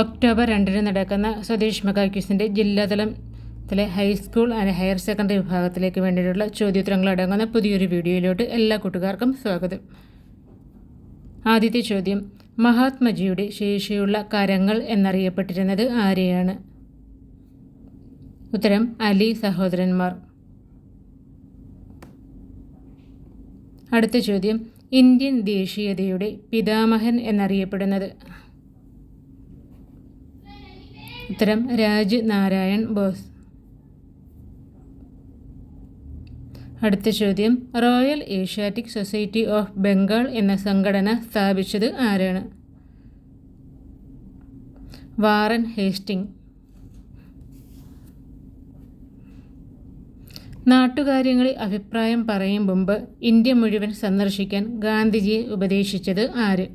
October രണ്ടിന് നടക്കുന്ന സ്വദേശ് മെഗാക്യൂസിന്റെ ജില്ലാതലം ത്തിലെ ഹൈസ്കൂൾ ആൻഡ് ഹയർ സെക്കൻഡറി വിഭാഗത്തിലേക്ക് വേണ്ടിയിട്ടുള്ള ചോദ്യോത്തരങ്ങൾ അടങ്ങുന്ന പുതിയൊരു വീഡിയോയിലോട്ട് എല്ലാ കൂട്ടുകാർക്കും സ്വാഗതം. ആദ്യത്തെ ചോദ്യം മഹാത്മജിയുടെ ശേഷിയുള്ള കരങ്ങൾ എന്നറിയപ്പെട്ടിരുന്നത് ആരെയാണ്? ഉത്തരം അലി സഹോദരന്മാർ. അടുത്ത ചോദ്യം ഇന്ത്യൻ ദേശീയതയുടെ പിതാമഹൻ എന്നറിയപ്പെടുന്നത് ഉത്തരം രാജ് നാരായൺ ബോസ്. അടുത്ത ചോദ്യം royal Asiatic society of Bengal എന്ന സംഘടന സ്ഥാപിച്ചത് ആരാണ്? Warren Hasting. നാട്ടുകാര്യങ്ങളിൽ അഭിപ്രായം പറയും മുമ്പ് ഇന്ത്യ മുഴുവൻ സന്ദർശിക്കാൻ ഗാന്ധിജിയെ ഉപദേശിച്ചത് ആര്?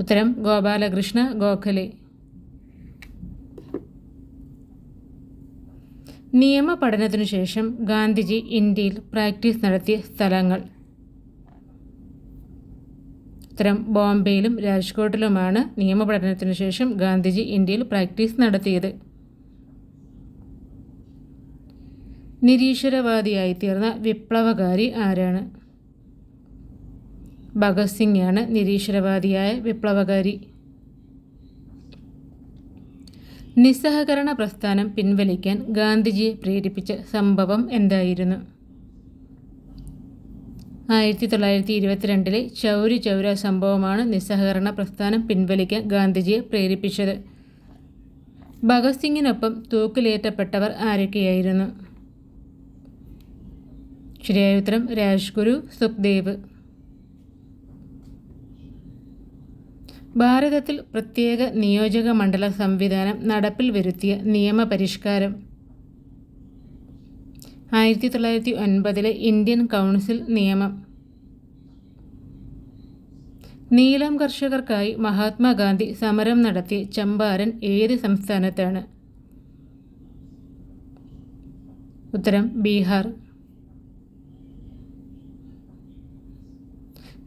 ഉത്തരം ഗോപാലകൃഷ്ണ ഗോഖലെ. നിയമ പഠനത്തിനു ശേഷം ഗാന്ധിജി ഇന്ത്യയിൽ പ്രാക്ടീസ് നടത്തിയ സ്ഥലങ്ങൾ. ഉത്തരം ബോംബെയിലും രാജ്കോട്ടിലുമാണ് നിയമ പഠനത്തിനു ശേഷം ഗാന്ധിജി ഇന്ത്യയിൽ പ്രാക്ടീസ് നടത്തിയത്. നിരീശ്വരവാദിയായി തീർന്ന വിപ്ലവകാരി ആരാണ്? ഭഗത് ആണ് നിരീശ്വരവാദിയായ വിപ്ലവകാരി. നിസ്സഹകരണ പ്രസ്ഥാനം പിൻവലിക്കാൻ ഗാന്ധിജിയെ പ്രേരിപ്പിച്ച സംഭവം എന്തായിരുന്നു? ആയിരത്തി തൊള്ളായിരത്തി ഇരുപത്തിരണ്ടിലെ ചൗരി ചൗര സംഭവമാണ് നിസ്സഹകരണ പ്രസ്ഥാനം പിൻവലിക്കാൻ ഗാന്ധിജിയെ പ്രേരിപ്പിച്ചത്. ഭഗത് സിംഗിനൊപ്പം തൂക്കിലേറ്റപ്പെട്ടവർ ആരൊക്കെയായിരുന്നു? ശരിയായ ഉത്തരം രാജ്ഗുരു സുഖ്ദേവ്. ഭാരതത്തിൽ പ്രത്യേക നിയോജക മണ്ഡല സംവിധാനം നടപ്പിൽ വരുത്തിയ നിയമപരിഷ്കാരം ആയിരത്തി തൊള്ളായിരത്തി ഒൻപതിലെ ഇന്ത്യൻ കൗൺസിൽ നിയമം. നീലം കർഷകർക്കായി മഹാത്മാഗാന്ധി സമരം നടത്തിയ ചമ്പാരൻ ഏത് സംസ്ഥാനത്താണ്? ഉത്തരം ബീഹാർ.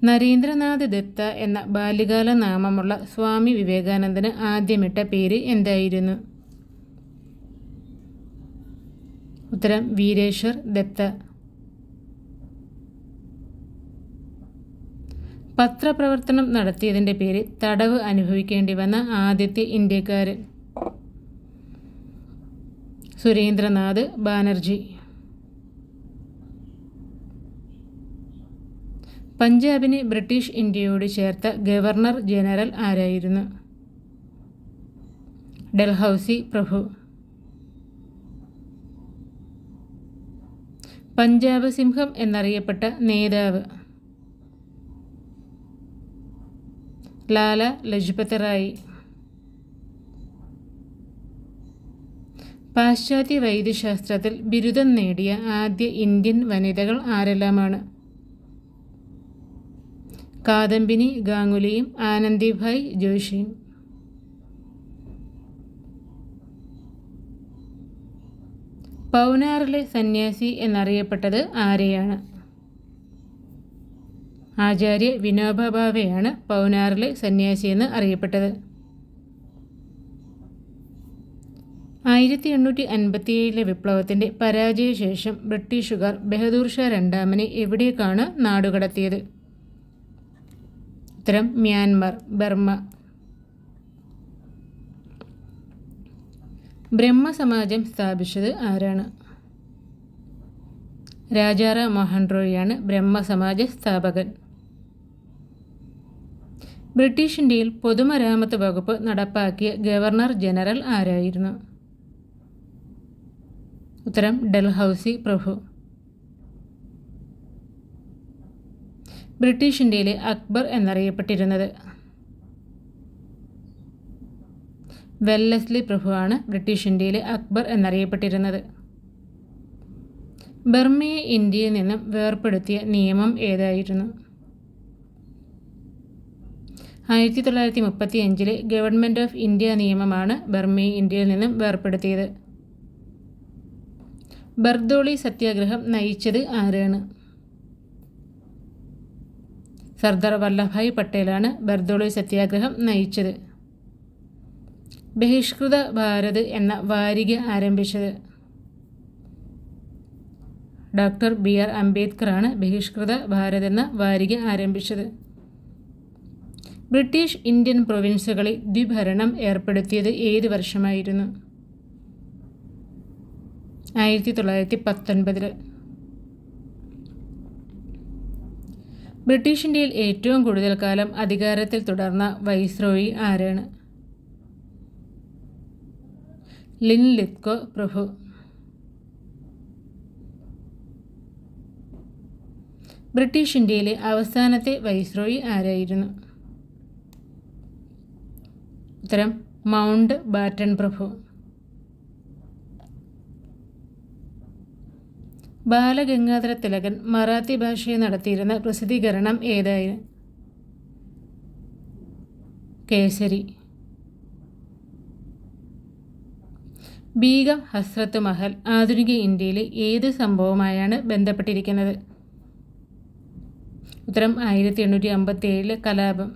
നരേന്ദ്രനാഥ് ദത്ത എന്ന ബാല്യകാല നാമമുള്ള സ്വാമി വിവേകാനന്ദന് ആദ്യമിട്ട പേര് എന്തായിരുന്നു? ഉത്തരം വീരേശ്വർ ദത്ത. പത്രപ്രവർത്തനം നടത്തിയതിന്റെ പേര് തടവ് അനുഭവിക്കേണ്ടി വന്ന ആദ്യത്തെ ഇന്ത്യക്കാരൻ. സുരേന്ദ്രനാഥ് ബാനർജി. പഞ്ചാബിനെ ബ്രിട്ടീഷ് ഇന്ത്യയോട് ചേർത്ത ഗവർണർ ജനറൽ ആരായിരുന്നു? ഡൽഹൌസി പ്രഭു. പഞ്ചാബ് സിംഹം എന്നറിയപ്പെട്ട നേതാവ്. ലാല ലജ്പത് റായി. പാശ്ചാത്യ വൈദ്യശാസ്ത്രത്തിൽ ബിരുദം നേടിയ ആദ്യ ഇന്ത്യൻ വനിതകൾ ആരെല്ലാമാണ്? കാദംബിനി ഗാംഗുലിയും ആനന്ദിഭായ് ജോഷിയും. പൗനാറിലെ സന്യാസി എന്നറിയപ്പെട്ടത് ആരെയാണ്? ആചാര്യ വിനോബ പൗനാറിലെ സന്യാസി എന്ന് അറിയപ്പെട്ടത്. ആയിരത്തി എണ്ണൂറ്റി അൻപത്തിയേഴിലെ വിപ്ലവത്തിന്റെ പരാജയശേഷം ബ്രിട്ടീഷുകാർ ബഹദൂർ ഷാ രണ്ടാമനെ എവിടേക്കാണ് നാടുകടത്തിയത്? ഉത്തരം മ്യാൻമർ ബർമ്മ ബ്രഹ്മസമാജം സ്ഥാപിച്ചത് ആരാണ്? രാജാറ മോഹൻ റോയിയാണ് ബ്രഹ്മസമാജ സ്ഥാപകൻ. ബ്രിട്ടീഷ് ഇന്ത്യയിൽ പൊതുമരാമത്ത് വകുപ്പ് നടപ്പാക്കിയ ഗവർണർ ജനറൽ ആരായിരുന്നു? ഉത്തരം ഡൽഹൌസി പ്രഭു. ബ്രിട്ടീഷ് ഇന്ത്യയിലെ അക്ബർ എന്നറിയപ്പെട്ടിരുന്നത്. വെല്ലസ്ലി പ്രഭുവാണ് ബ്രിട്ടീഷ് ഇന്ത്യയിലെ അക്ബർ എന്നറിയപ്പെട്ടിരുന്നത്. ബർമയെ ഇന്ത്യയിൽ നിന്നും വേർപ്പെടുത്തിയ നിയമം ഏതായിരുന്നു? ആയിരത്തി തൊള്ളായിരത്തി മുപ്പത്തി അഞ്ചിലെ ഗവൺമെന്റ് ഓഫ് ഇന്ത്യ നിയമമാണ് ബർമയെ ഇന്ത്യയിൽ നിന്നും വേർപ്പെടുത്തിയത്. ബർദോളി സത്യാഗ്രഹം നയിച്ചത് ആരാണ്? സർദാർ വല്ലഭായ് പട്ടേലാണ് ബർദോളി സത്യാഗ്രഹം നയിച്ചത്. ബഹിഷ്കൃത ഭാരത് എന്ന വാരിക ആരംഭിച്ചത്. ഡോക്ടർ ബി ആർ അംബേദ്കറാണ് ബഹിഷ്കൃത ഭാരത് എന്ന വാരിക ആരംഭിച്ചത്. ബ്രിട്ടീഷ് ഇന്ത്യൻ പ്രൊവിൻസുകളിൽ ദ്വിഭരണം ഏർപ്പെടുത്തിയത് ഏത് വർഷമായിരുന്നു? ആയിരത്തി തൊള്ളായിരത്തി പത്തൊൻപതിൽ ബ്രിട്ടീഷ് ഇന്ത്യയിൽ ഏറ്റവും കൂടുതൽ കാലം അധികാരത്തിൽ തുടർന്ന വൈസ്രോയി ആരാണ്? ലിൻ ലിത്കോ പ്രഭു. ബ്രിട്ടീഷ് ഇന്ത്യയിലെ അവസാനത്തെ വൈസ്രോയി ആരായിരുന്നു? ഉത്തരം മൗണ്ട് ബാറ്റൺ പ്രഭു. ബാലഗംഗാധര തിലകൻ മറാത്തി ഭാഷയിൽ നടത്തിയിരുന്ന പ്രസിദ്ധീകരണം ഏതായിരുന്നു കേസരി. ബീഗം ഹസ്രത്ത് മഹൽ ആധുനിക ഇന്ത്യയിലെ ഏത് സംഭവമായാണ് ബന്ധപ്പെട്ടിരിക്കുന്നത്? ഉത്തരം ആയിരത്തി എണ്ണൂറ്റി അമ്പത്തി ഏഴിലെ കലാപം.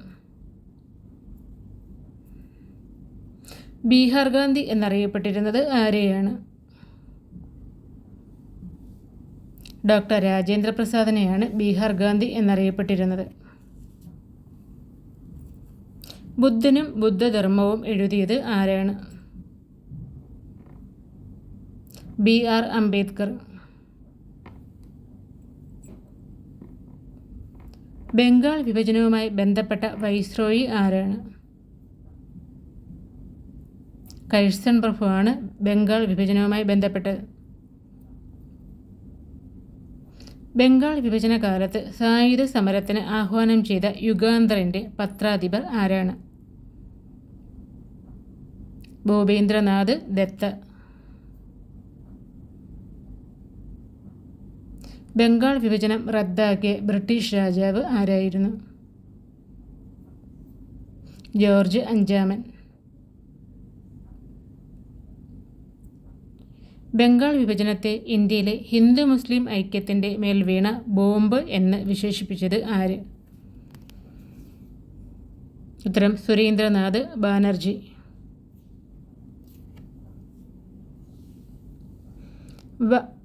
ബീഹാർ ഗാന്ധി എന്നറിയപ്പെട്ടിരുന്നത് ആരെയാണ്? ഡോക്ടർ രാജേന്ദ്ര പ്രസാദിനെയാണ് ബീഹാർ ഗാന്ധി എന്നറിയപ്പെട്ടിരുന്നത്. ബുദ്ധനും ബുദ്ധധർമ്മവും എഴുതിയത് ആരാണ്? B R Ambedkar. ബംഗാൾ വിഭജനവുമായി ബന്ധപ്പെട്ട വൈസ്രോയി ആരാണ്? കഴ്സൺ പ്രഭുവാണ് ബംഗാൾ വിഭജനവുമായി ബന്ധപ്പെട്ടത്. ബംഗാൾ വിഭജന കാലത്ത് സായുധ സമരത്തിന് ആഹ്വാനം ചെയ്ത യുഗാന്തറിന്റെ പത്രാധിപർ ആരാണ്? ഭൂപേന്ദ്രനാഥ് ദത്ത. ബംഗാൾ വിഭജനം റദ്ദാക്കിയ ബ്രിട്ടീഷ് രാജാവ് ആരായിരുന്നു? ജോർജ് അഞ്ചാമൻ. ബംഗാൾ വിഭജനത്തെ ഇന്ത്യയിലെ ഹിന്ദു മുസ്ലിം ഐക്യത്തിന്റെ മേൽ വീണ ബോംബ് എന്ന് വിശേഷിപ്പിച്ചത് ആര്? ഉത്തരം സുരേന്ദ്രനാഥ് ബാനർജി.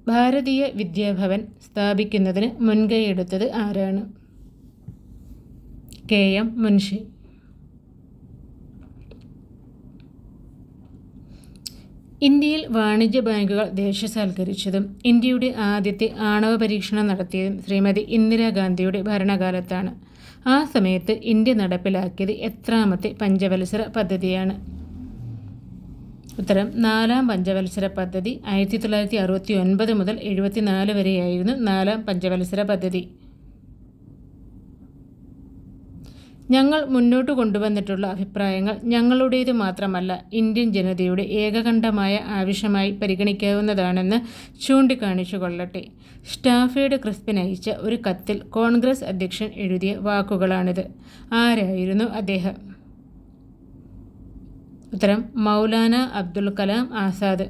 ഭാരതീയ വിദ്യാഭവൻ സ്ഥാപിക്കുന്നതിന് മുൻകൈയെടുത്തത് ആരാണ്? കെ. എം. മുൻഷി. ഇന്ത്യയിൽ വാണിജ്യ ബാങ്കുകൾ ദേശസാൽക്കരിച്ചതും ഇന്ത്യയുടെ ആദ്യത്തെ ആണവ പരീക്ഷണം നടത്തിയതും ശ്രീമതി ഇന്ദിരാഗാന്ധിയുടെ ഭരണകാലത്താണ്. ആ സമയത്ത് ഇന്ത്യ നടപ്പിലാക്കിയത് എത്രാമത്തെ പഞ്ചവത്സര പദ്ധതിയാണ്. ഉത്തരം നാലാം പഞ്ചവത്സര പദ്ധതി ആയിരത്തി തൊള്ളായിരത്തി അറുപത്തി ഒൻപത് മുതൽ എഴുപത്തിനാല് വരെയായിരുന്നു നാലാം പഞ്ചവത്സര പദ്ധതി. ഞങ്ങൾ മുന്നോട്ട് കൊണ്ടുവന്നിട്ടുള്ള അഭിപ്രായങ്ങൾ ഞങ്ങളുടേത് മാത്രമല്ല ഇന്ത്യൻ ജനതയുടെ ഏകകണ്ഠമായ ആവശ്യമായി പരിഗണിക്കാവുന്നതാണെന്ന് ചൂണ്ടിക്കാണിച്ചു കൊള്ളട്ടെ. സ്റ്റാഫേഡ് ക്രിസ്പിൻ അയച്ച ഒരു കത്തിൽ കോൺഗ്രസ് അധ്യക്ഷൻ എഴുതിയ വാക്കുകളാണിത്. ആരായിരുന്നു അദ്ദേഹം? ഉത്തരം മൗലാന അബ്ദുൽ കലാം ആസാദ്.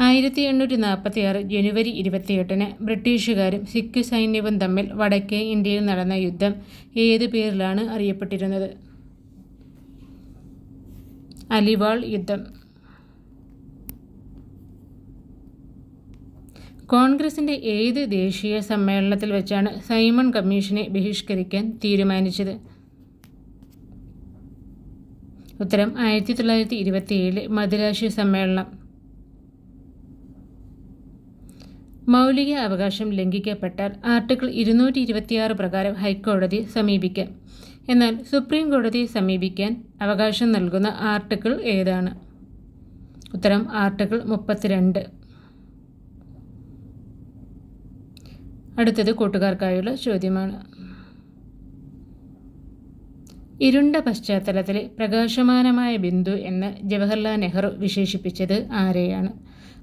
ആയിരത്തി എണ്ണൂറ്റി നാൽപ്പത്തി ആറ് ജനുവരി ഇരുപത്തിയെട്ടിന് ബ്രിട്ടീഷുകാരും സിഖ് സൈന്യവും തമ്മിൽ വടക്കേ ഇന്ത്യയിൽ നടന്ന യുദ്ധം ഏത് പേരിലാണ് അറിയപ്പെട്ടിരുന്നത്? അലിവാൾ യുദ്ധം. കോൺഗ്രസിന്റെ ഏത് ദേശീയ സമ്മേളനത്തിൽ വെച്ചാണ് സൈമൺ കമ്മീഷനെ ബഹിഷ്കരിക്കാൻ തീരുമാനിച്ചത്? ഉത്തരം ആയിരത്തി തൊള്ളായിരത്തി ഇരുപത്തിയേഴിലെ മദിരാശി സമ്മേളനം. മൗലിക അവകാശം ലംഘിക്കപ്പെട്ടാൽ ആർട്ടിക്കിൾ ഇരുന്നൂറ്റി ഇരുപത്തിയാറ് പ്രകാരം ഹൈക്കോടതി സമീപിക്കാം. എന്നാൽ സുപ്രീം കോടതിയെ സമീപിക്കാൻ അവകാശം നൽകുന്ന ആർട്ടിക്കിൾ ഏതാണ്? ഉത്തരം ആർട്ടിക്കിൾ മുപ്പത്തിരണ്ട്. അടുത്തത് കൂട്ടുകാർക്കായുള്ള ചോദ്യമാണ്. ഇരുണ്ട പശ്ചാത്തലത്തിലെ പ്രകാശമാനമായ ബിന്ദു എന്ന് ജവഹർലാൽ നെഹ്റു വിശേഷിപ്പിച്ചത് ആരെയാണ്?